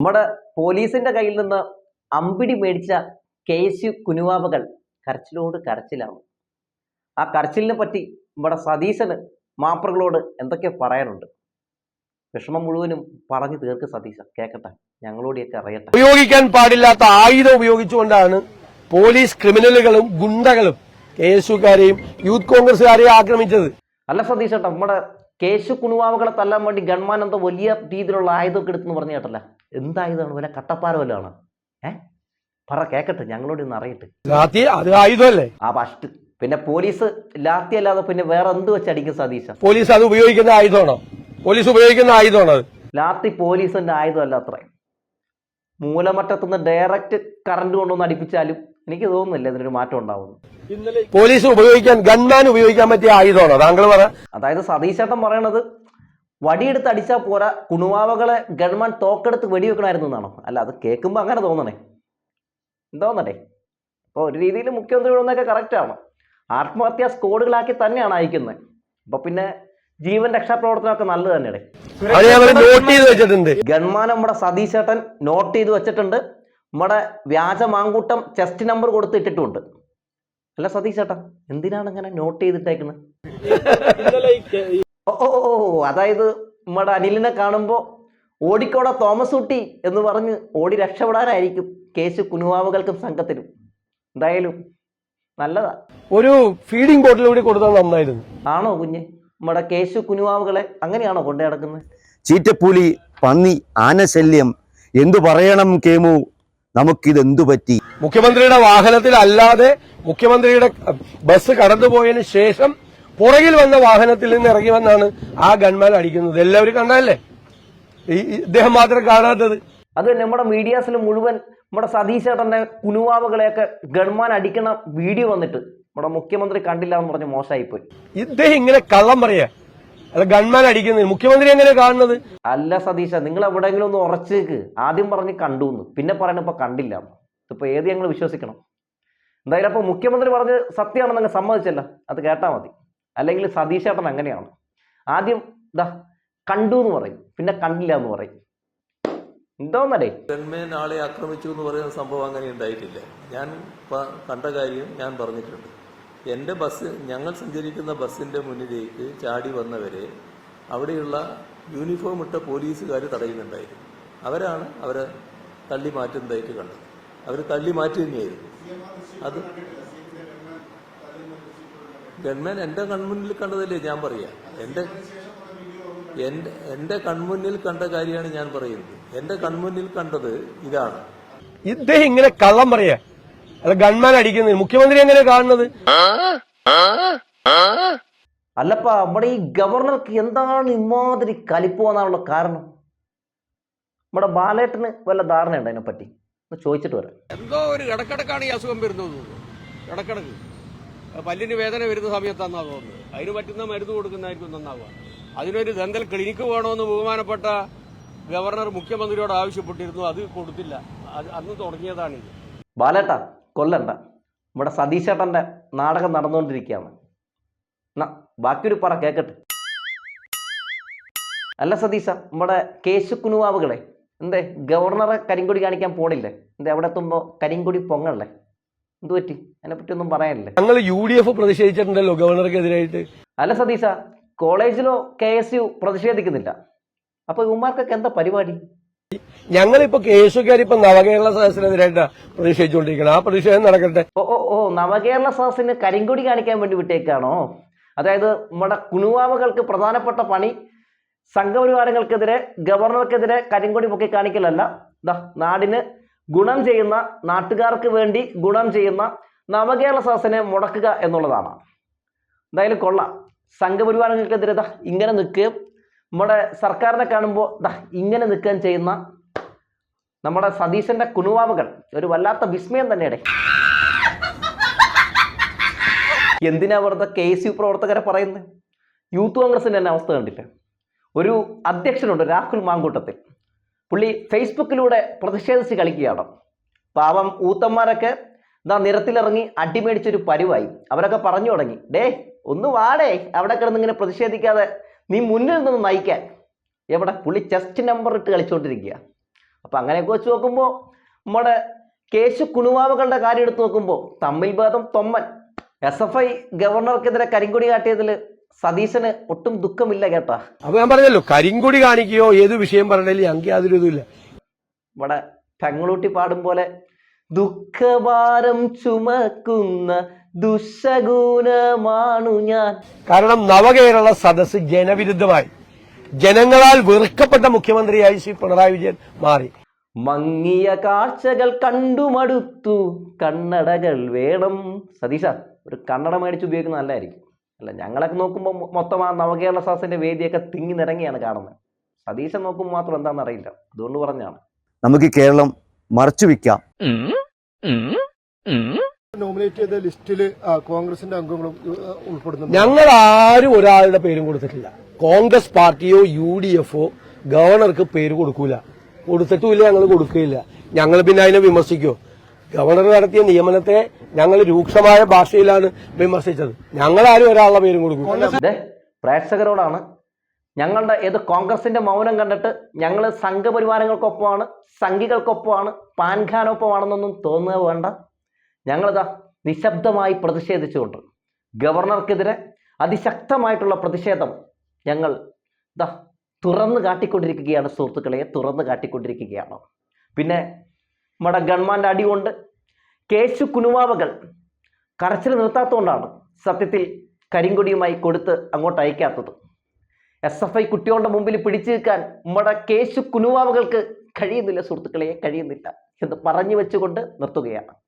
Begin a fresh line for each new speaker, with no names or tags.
നമ്മുടെ പോലീസിന്റെ കയ്യിൽ നിന്ന് അമ്പിടി മേടിച്ച കെ എസ് യു കുനുവാവകൾ കരച്ചിലോട് കരച്ചിലാണ്. ആ കരച്ചിലിനെ പറ്റി നമ്മുടെ സതീശന് മാപ്രകളോട് എന്തൊക്കെ പറയാനുണ്ട്. വിഷമം മുഴുവനും പറഞ്ഞു തീർക്ക് സതീശ കേക്കട്ടെ? ഒക്കെ അറിയട്ടെ.
ഉപയോഗിക്കാൻ പാടില്ലാത്ത ആയുധം ഉപയോഗിച്ചുകൊണ്ടാണ് പോലീസ് ക്രിമിനലുകളും ഗുണ്ടകളും കെ എസ് യുക്കാരെയും യൂത്ത് കോൺഗ്രസുകാരെയും ആക്രമിച്ചത്.
അല്ല സതീശ് നമ്മുടെ കേശു കുണുവാവകളെ തല്ലാൻ വേണ്ടി ഗൺമാൻ എന്തോ വലിയ രീതിയിലുള്ള ആയുധമൊക്കെ എടുത്തെന്ന് പറഞ്ഞു കേട്ടല്ല. എന്തായുധമാണ് വല്ല കട്ടപ്പാര വല്ലതാണ് ഏ? പറ കേക്കട്ടെ ഞങ്ങളോട് ഇന്ന് അറിയട്ടെ.
അത് ആയുധമല്ലേ?
ആ ഫസ്റ്റ് പിന്നെ പോലീസ് ലാത്തി അല്ലാതെ പിന്നെ വേറെ എന്ത് വെച്ച് അടിക്കും സതീശ
പോലീസ് അത് ഉപയോഗിക്കുന്ന ആയുധമാണോ? പോലീസ് ഉപയോഗിക്കുന്ന ആയുധമാണോ
ലാത്തി പോലീസിന്റെ ആയുധമല്ല അത്രയും. മൂലമറ്റത്തുനിന്ന് ഡയറക്റ്റ് കറണ്ട് കൊണ്ടുവന്ന് അടിപ്പിച്ചാലും എനിക്ക് തോന്നുന്നില്ല ഇതിനൊരു മാറ്റം ഉണ്ടാവുന്നു
പോലീസ് ഉപയോഗിക്കാൻ ഗൺമാൻ ഉപയോഗിക്കാൻ പറ്റിയ ആയുധമാണോ? താങ്കൾ പറ.
അതായത് സതീശേട്ടൻ പറയണത് വടിയെടുത്ത് അടിച്ചാൽ പോരാ കുണുവാവകളെ ഗൺമാൻ തോക്കെടുത്ത് വെടിവെക്കണമായിരുന്നു എന്നാണോ? അല്ല അത് കേൾക്കുമ്പോൾ അങ്ങനെ തോന്നണേ. തോന്നട്ടെ അപ്പോൾ ഒരു രീതിയിൽ മുഖ്യമന്ത്രി വിടുന്നതൊക്കെ കറക്റ്റാണ് ആത്മഹത്യാ സ്കോഡുകളാക്കി തന്നെയാണ് അയക്കുന്നത്. അപ്പോൾ പിന്നെ ജീവൻ രക്ഷാപ്രവർത്തനമൊക്കെ നല്ലത് തന്നെയാണ്
അത് ഞാൻ നോട്ട് ചെയ്ത് വെച്ചിട്ടുണ്ട്.
ഗൺമാൻ നമ്മുടെ സതീശേട്ടൻ നോട്ട് ചെയ്ത് വെച്ചിട്ടുണ്ട്. നമ്മുടെ വ്യാജ മാങ്കൂട്ടം ചെസ്റ്റ് നമ്പർ കൊടുത്തിട്ടിട്ടുണ്ട്. അല്ല സതീഷ് ചേട്ടാ എന്തിനാണ് ഇങ്ങനെ നോട്ട് ചെയ്തിട്ടേക്കുന്നത് ഓ ഓ ഓ, ഓ അതായത് നമ്മുടെ അനിലിനെ കാണുമ്പോൾ ഓടിക്കോട തോമസ് കുട്ടി എന്ന് പറഞ്ഞ് ഓടി രക്ഷപ്പെടാനായിരിക്കും കേസ് കുനുവാവുകൾക്കും സംഘത്തിനും. എന്തായാലും നല്ലതാ.
ഒരു ഫീഡിംഗ് ബോട്ടിൽ കൂടി കൊടുത്താൽ നന്നായിരുന്നു.
ആണോ കുഞ്ഞ്? നമ്മുടെ കേശു കുനുവാവുകളെ അങ്ങനെയാണോ കൊണ്ടു നടക്കുന്നത്?
ചീറ്റപ്പൂലി പന്നി ആനശല്യം എന്തു പറയണം കേമു? നമുക്കിതെന്തു പറ്റി?
മുഖ്യമന്ത്രിയുടെ വാഹനത്തിൽ അല്ലാതെ മുഖ്യമന്ത്രിയുടെ ബസ് കടന്നുപോയതിനു ശേഷം പുറകിൽ വന്ന വാഹനത്തിൽ നിന്ന് ഇറങ്ങി വന്നാണ് ആ ഗൺമാൻ അടിക്കുന്നത്. എല്ലാവരും കണ്ടല്ലേ ഇദ്ദേഹം മാത്രം കാണാത്തത്.
അത് നമ്മുടെ മീഡിയാസിൽ മുഴുവൻ നമ്മുടെ സതീശേട്ടന്റെ കുനുവാവുകളെയൊക്കെ ഗൺമാൻ അടിക്കുന്ന വീഡിയോ വന്നിട്ട് നമ്മുടെ മുഖ്യമന്ത്രി കണ്ടില്ല എന്ന് പറഞ്ഞ് മോശമായിപ്പോയി.
ഇദ്ദേഹം ഇങ്ങനെ കള്ളം പറയാ. അല്ല ഗൺമാൻ അടിക്കുന്നത്. മുഖ്യമന്ത്രി എങ്ങനെ കാണുന്നത്?
അല്ല സതീശ നിങ്ങൾ എവിടെയെങ്കിലും ഒന്ന് ഉറച്ചേക്ക് ആദ്യം പറഞ്ഞ് കണ്ടു എന്ന്. പിന്നെ പറയണ ഇപ്പൊ കണ്ടില്ല. ഇപ്പൊ ഏത് ഞങ്ങൾ വിശ്വസിക്കണം? എന്തായാലും അപ്പൊ മുഖ്യമന്ത്രി പറഞ്ഞ് സത്യമാണെന്ന് അങ്ങ് സമ്മതിച്ചല്ല. അത് കേട്ടാ മതി. അല്ലെങ്കിൽ സതീശേട്ടൻ അങ്ങനെയാണ്. ആദ്യം ഇതാ കണ്ടു എന്ന് പറയും. പിന്നെ കണ്ടില്ല എന്ന് പറയും. എന്തോന്നടേ?
ഗൺമേൻ ആളെ ആക്രമിച്ചു എന്ന് പറയുന്ന സംഭവം അങ്ങനെ ഉണ്ടായിട്ടില്ല. ഞാൻ കണ്ട കാര്യം ഞാൻ പറഞ്ഞിട്ടുണ്ട്. എന്റെ ബസ് ഞങ്ങൾ സഞ്ചരിക്കുന്ന ബസ്സിന്റെ മുന്നിലേക്ക് ചാടി വന്നവരെ അവിടെയുള്ള യൂണിഫോം ഇട്ട പോലീസുകാർ തടയുന്നുണ്ടായിരുന്നു. അവരാണ് അവരെ തള്ളി മാറ്റുന്നതായിട്ട് കണ്ടത്. അവർ തള്ളി മാറ്റി തന്നെയായിരുന്നു. അത് ഗൺമാൻ എന്റെ കൺമുന്നിൽ കണ്ടതല്ലേ ഞാൻ പറയാ? എന്റെ എന്റെ എന്റെ കൺമുന്നിൽ കണ്ട കാര്യമാണ് ഞാൻ പറയുന്നത്. എന്റെ കൺമുന്നിൽ കണ്ടത് ഇതാണ്.
ഇദ്ദേഹം ഇങ്ങനെ കള്ളം പറയാ. അല്ല ഗൺമാൻ അടിക്കുന്നത്. മുഖ്യമന്ത്രി എങ്ങനെ കാണുന്നത്?
അല്ലപ്പ നമ്മുടെ ഈ ഗവർണർക്ക് എന്താണ് ഇമാതിരി കലിപ്പ് വന്നാനുള്ള കാരണം? നമ്മുടെ ബാലേട്ടന് വല്ല ധാരണയുണ്ട് അതിനെപ്പറ്റി? ഒന്ന് ചോദിച്ചിട്ട് വരാം.
എന്തോ ഒരു ഇടക്കിടക്കാണ് ഈ അസുഖം വരുന്നത് ഇടക്കിടക്ക്. പല്ലിന് വേദന വരുന്ന സമയത്താണെന്നാ തോന്നുന്നത്. അതിന് പറ്റുന്ന മരുന്ന് കൊടുക്കുന്നതായിരിക്കും നന്നാവുക. അതിനൊരു ദന്തൽ ക്ലിനിക്ക് വേണമെന്ന് ബഹുമാനപ്പെട്ട ഗവർണർ മുഖ്യമന്ത്രിയോട് ആവശ്യപ്പെട്ടിരുന്നു. അത് കൊടുത്തില്ല. അത് അന്ന് തുടങ്ങിയതാണിത്.
ബാലേട്ട കൊല്ലണ്ട. നമ്മുടെ സതീശേട്ടന്റെ നാടകം നടന്നുകൊണ്ടിരിക്കുകയാണ്. എന്നാ ബാക്കിയൊരു പറ കേക്കട്ടെ. അല്ല സതീശ നമ്മുടെ കേശു കുനുവാവുകളെ എന്തേ ഗവർണറെ കരിങ്കൊടി കാണിക്കാൻ പോണില്ലേ? എന്തേ അവിടെ എത്തുമ്പോൾ കരിങ്കൊടി പൊങ്ങല്ലേ? എന്തു പറ്റി? അതിനെപ്പറ്റി ഒന്നും പറയാനില്ലേ?
ഞങ്ങൾ യു ഡി എഫ് പ്രതിഷേധിച്ചിട്ടുണ്ടല്ലോ ഗവർണർക്കെതിരായിട്ട്.
അല്ല സതീശ കോളേജിലോ കെ എസ് യു പ്രതിഷേധിക്കുന്നില്ല. അപ്പൊ ഇവന്മാർക്കൊക്കെ എന്താ പരിപാടി?
ഞങ്ങളിപ്പോ കേസുകാരി ഇപ്പൊ നവകേരള സദസ്സിനെതിരായിട്ട് പ്രതിഷേധിച്ചുകൊണ്ടിരിക്കണം ആ പ്രതിഷേധം നടക്കട്ടെ.
ഓ ഓ നവകേരള സദസ്സിന് കരിങ്കൊടി കാണിക്കാൻ വേണ്ടി വിട്ടേക്കാണോ? അതായത് നമ്മുടെ കുണുവാവുകൾക്ക് പ്രധാനപ്പെട്ട പണി സംഘപരിവാരങ്ങൾക്കെതിരെ ഗവർണർക്കെതിരെ കരിങ്കൊടി പൊക്കി കാണിക്കലല്ല. ദാ നാടിന് ഗുണം ചെയ്യുന്ന നാട്ടുകാർക്ക് വേണ്ടി ഗുണം ചെയ്യുന്ന നവകേരള സദസ്സിനെ മുടക്കുക എന്നുള്ളതാണ്. എന്തായാലും കൊള്ളാം. സംഘപരിവാരങ്ങൾക്കെതിരെ ഇങ്ങനെ നിൽക്കുകയും നമ്മുടെ സർക്കാരിനെ കാണുമ്പോൾ ഇങ്ങനെ നിൽക്കാൻ ചെയ്യുന്ന നമ്മുടെ സതീശന്റെ കുണുവാവുകൾ ഒരു വല്ലാത്ത വിസ്മയം തന്നെയാണ് എന്തിനാ വെറുതെ കെ എസ് യു പ്രവർത്തകരെ പറയുന്നത്? യൂത്ത് കോൺഗ്രസിന്റെ തന്നെ അവസ്ഥ കണ്ടില്ല? ഒരു അധ്യക്ഷനുണ്ട് രാഹുൽ മാങ്കൂട്ടത്തിൽ. പുള്ളി ഫേസ്ബുക്കിലൂടെ പ്രതിഷേധിച്ച് കളിക്കുകയാണ്. പാവം ഊത്തന്മാരൊക്കെ ഇതാ നിരത്തിലിറങ്ങി അടിമേടിച്ചൊരു പരുവായി. അവരൊക്കെ പറഞ്ഞു തുടങ്ങി. ഡേ ഒന്ന് വാടേ അവിടെ കിടന്ന് ഇങ്ങനെ പ്രതിഷേധിക്കാതെ നീ മുന്നിൽ നിന്ന് നയിക്കാൻ. എവിടെ? പുള്ളി ചെസ്റ്റ് നമ്പർ ഇട്ട് കളിച്ചുകൊണ്ടിരിക്കുക അപ്പം അങ്ങനെയൊക്കെ വെച്ച് നോക്കുമ്പോൾ നമ്മുടെ കേശു കുണുവാവുകളുടെ കാര്യം എടുത്ത് നോക്കുമ്പോൾ തമ്മിൽ ഭേദം തൊമ്മൻ. എസ് എഫ് ഐ ഗവർണർക്കെതിരെ കരിങ്കൊടി കാട്ടിയതിൽ സതീശന് ഒട്ടും ദുഃഖമില്ല കേട്ടാ.
അപ്പൊ ഞാൻ പറഞ്ഞല്ലോ കരിങ്കൊടി കാണിക്കുകയോ ഏത് വിഷയം പറഞ്ഞാലും ഞങ്ങൾക്ക് യാതൊരു ഇതുമില്ല.
ഇവിടെ പെങ്ങളൂട്ടി പാടും പോലെ ദുഃഖഭാരം ചുമക്കുന്ന ദുശഗുണമാണു ഞാൻ.
കാരണം നവകേരള സദസ് ജനവിരുദ്ധമായി. ജനങ്ങളാൽ വെറുക്കപ്പെട്ട മുഖ്യമന്ത്രിയായി ശ്രീ പിണറായി വിജയൻ മാറി.
മങ്ങിയ കാഴ്ചകൾ കണ്ടുമടുത്തു കണ്ണടകൾ വേണം. സതീഷ ഒരു കണ്ണട മേടിച്ച് ഉപയോഗിക്കുന്നത് നല്ലതായിരിക്കും. അല്ല ഞങ്ങളൊക്കെ നോക്കുമ്പോൾ മൊത്തം ആ നവകേരള സദസ്സിന്റെ വേദിയൊക്കെ തിങ്ങി നിറങ്ങിയാണ് കാണുന്നത്. സതീശൻ നോക്കുമ്പോൾ മാത്രം എന്താണെന്ന് അറിയില്ല. അതുകൊണ്ട് പറഞ്ഞാണ്
നമുക്ക് ഈ കേരളം മറച്ചു വെക്കാം.
നോമിനേറ്റ് ചെയ്ത ലിസ്റ്റിൽ കോൺഗ്രസിന്റെ അംഗങ്ങളും ഉൾപ്പെടുന്നു
ഞങ്ങൾ ആരും ഒരാളുടെ പേരും കൊടുത്തിട്ടില്ല. കോൺഗ്രസ് പാർട്ടിയോ യു ഡി എഫോ ഗവർണർക്ക് പേര് കൊടുക്കൂല. കൊടുത്തിട്ടുമില്ല ഞങ്ങൾ കൊടുക്കുകയില്ല. ഞങ്ങൾ പിന്നെ അതിനെ വിമർശിക്കോ? ഗവർണർ നടത്തിയ നിയമനത്തെ ഞങ്ങൾ രൂക്ഷമായ ഭാഷയിലാണ് വിമർശിച്ചത്. ഞങ്ങൾ ആരും ഒരാളുടെ പേരും
കൊടുക്കും പ്രേക്ഷകരോടാണ്. ഞങ്ങളുടെ ഏത് കോൺഗ്രസിന്റെ മൗനം കണ്ടിട്ട് ഞങ്ങൾ സംഘപരിവാരങ്ങൾക്കൊപ്പമാണ് സംഘികൾക്കൊപ്പമാണ് പാൻഖാനൊപ്പമാണെന്നൊന്നും തോന്നുക വേണ്ട. ഞങ്ങളിതാ നിശബ്ദമായി പ്രതിഷേധിച്ചുകൊണ്ട് ഗവർണർക്കെതിരെ അതിശക്തമായിട്ടുള്ള പ്രതിഷേധം ഞങ്ങൾ ഇതാ തുറന്നു കാട്ടിക്കൊണ്ടിരിക്കുകയാണ് സുഹൃത്തുക്കളെ തുറന്നു കാട്ടിക്കൊണ്ടിരിക്കുകയാണ്. പിന്നെ നമ്മുടെ ഗവൺമെന്റ് അടികൊണ്ട് കേശു കുനുവാവകൾ കരച്ചിൽ നിർത്താത്തതുകൊണ്ടാണ് സത്യത്തിൽ കരിങ്കൊടിയുമായി കൊടുത്ത് അങ്ങോട്ട് അയക്കാത്തത്. എസ് എഫ് ഐ കുട്ടികളുടെ മുമ്പിൽ പിടിച്ചു നിൽക്കാൻ നമ്മുടെ കേശു കുനുവാവകൾക്ക് കഴിയുന്നില്ല സുഹൃത്തുക്കളെ കഴിയുന്നില്ല എന്ന് പറഞ്ഞു വെച്ചുകൊണ്ട് നിർത്തുകയാണ്.